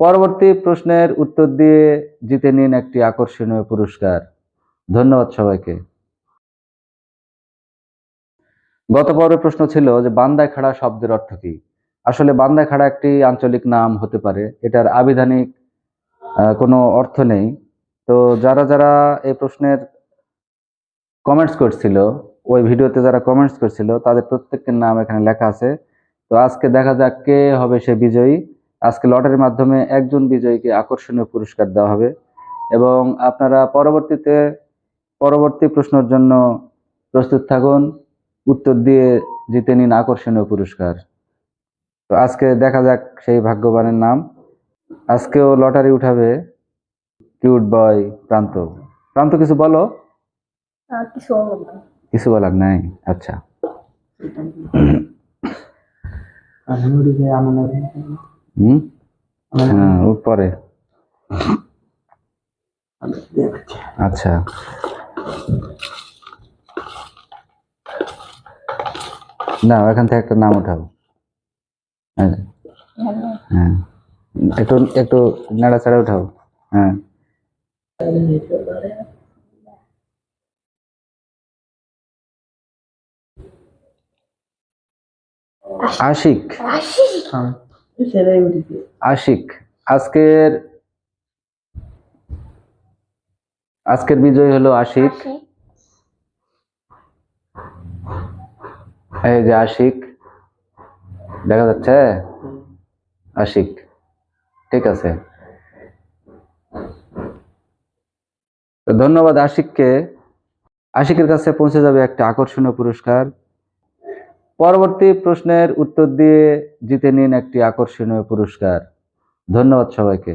পরবর্তী প্রশ্নের উত্তর দিয়ে জিতে নিন একটি আকর্ষণীয় পুরস্কার। ধন্যবাদ সবাইকে। গত পর্বের প্রশ্ন ছিল যে, বান্দায় খাড়া শব্দের অর্থ কি? আসলে বান্দায় খাড়া একটি আঞ্চলিক নাম হতে পারে। এটার আবিধানিক কোনো অর্থ নেই। তো যারা যারা এই প্রশ্নের কমেন্টস করছিল, ওই ভিডিওতে যারা কমেন্টস করছিল, তাদের প্রত্যেকের নাম এখানে লেখা আছে। তো আজকে দেখা যাক কে হবে সে বিজয়ী। আজকে লটারির মাধ্যমে একজন বিজয়ীকে আকর্ষণীয় পুরস্কার দেওয়া হবে এবং আপনারা পরবর্তীতে পরবর্তী প্রশ্নের জন্য প্রস্তুত থাকুন উত্তর দিয়ে জিতে নিন আকর্ষণীয় পুরস্কার। তো আজকে দেখা যাক সেই ভাগ্যবানের নাম। আজকেও লটারি উঠাবে কিউট বয় প্রান্ত। প্রান্ত কিছু বলো। কিছু বলার নাই। আচ্ছা। হুম? হ্যাঁ ও পরে। আচ্ছা। না এখান থেকে একটা নাম উঠাও। হ্যাঁ। হ্যাঁ। একটু একটু নাড়াচাড়া উঠাও। হ্যাঁ। আশিক। আশিক? আজকের আজকের বিজয় হলো আশিক। এই যে আশিক দেখা যাচ্ছে? আশিক ঠিক আছে। তো ধন্যবাদ আশিককে। আশিকের কাছে পৌঁছে যাবে একটা আকর্ষণীয় পুরস্কার। পরবর্তী প্রশ্নের উত্তর দিয়ে জিতে নিন একটি আকর্ষণীয় পুরস্কার। ধন্যবাদ সবাইকে।